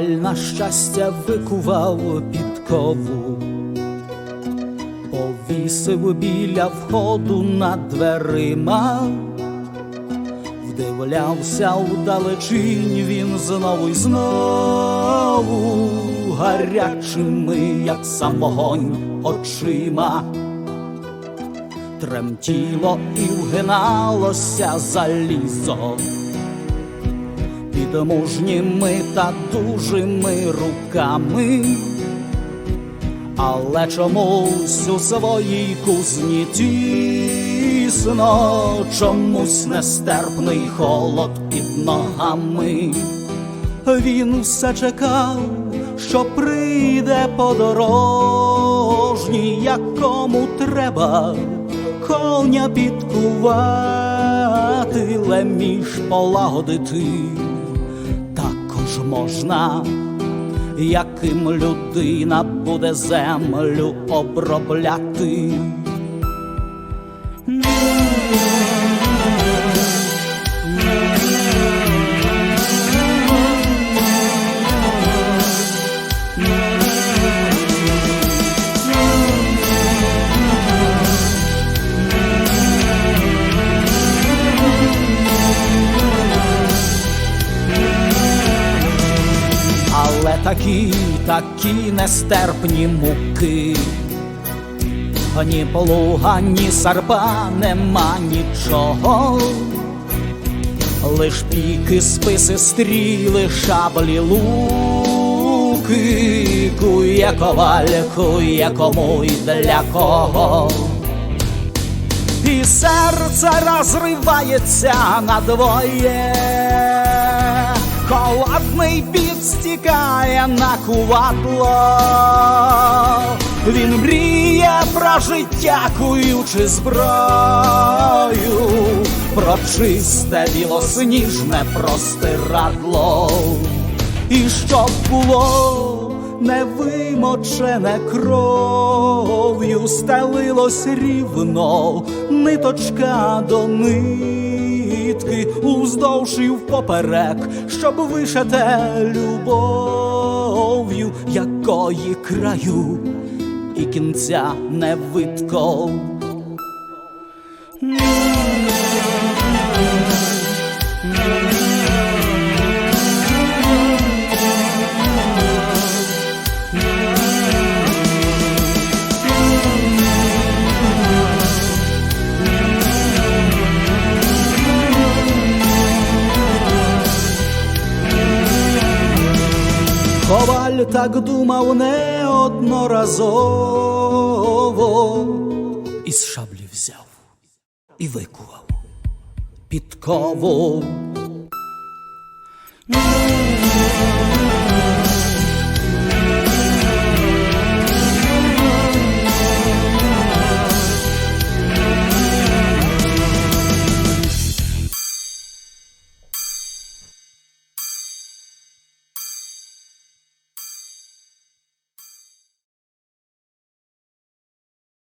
на щастя викував підкову, повісив біля входу над дверима, вдивлявся вдалечінь він знову й знову, гарячими, як сам вогонь, очима. Тремтіло і вгиналося залізо під мужніми та дужими руками, але чомусь у своїй кузні тісно, чомусь нестерпний холод під ногами. Він все чекав, що прийде подорожній, якому треба коня підкувати, леміш полагодити також можна, яким людина буде землю обробляти. Такі, такі нестерпні муки, ні плуга, ні сарпа нема нічого, лиш піки, списи, стріли, шаблі, луки, кує коваль, кує кому й для кого. І серце розривається надвоє, холодний підстікає на куватло. Він мріє про життя, куючи зброю, про чисте білосніжне простирадло. І щоб було невимочене кров'ю, стелилось рівно ниточка до нитки, уздовж і впоперек, щоб вишете любов'ю, якої краю і кінця не видко. Коваль так думав неодноразово, із шаблі взяв і викував підкову.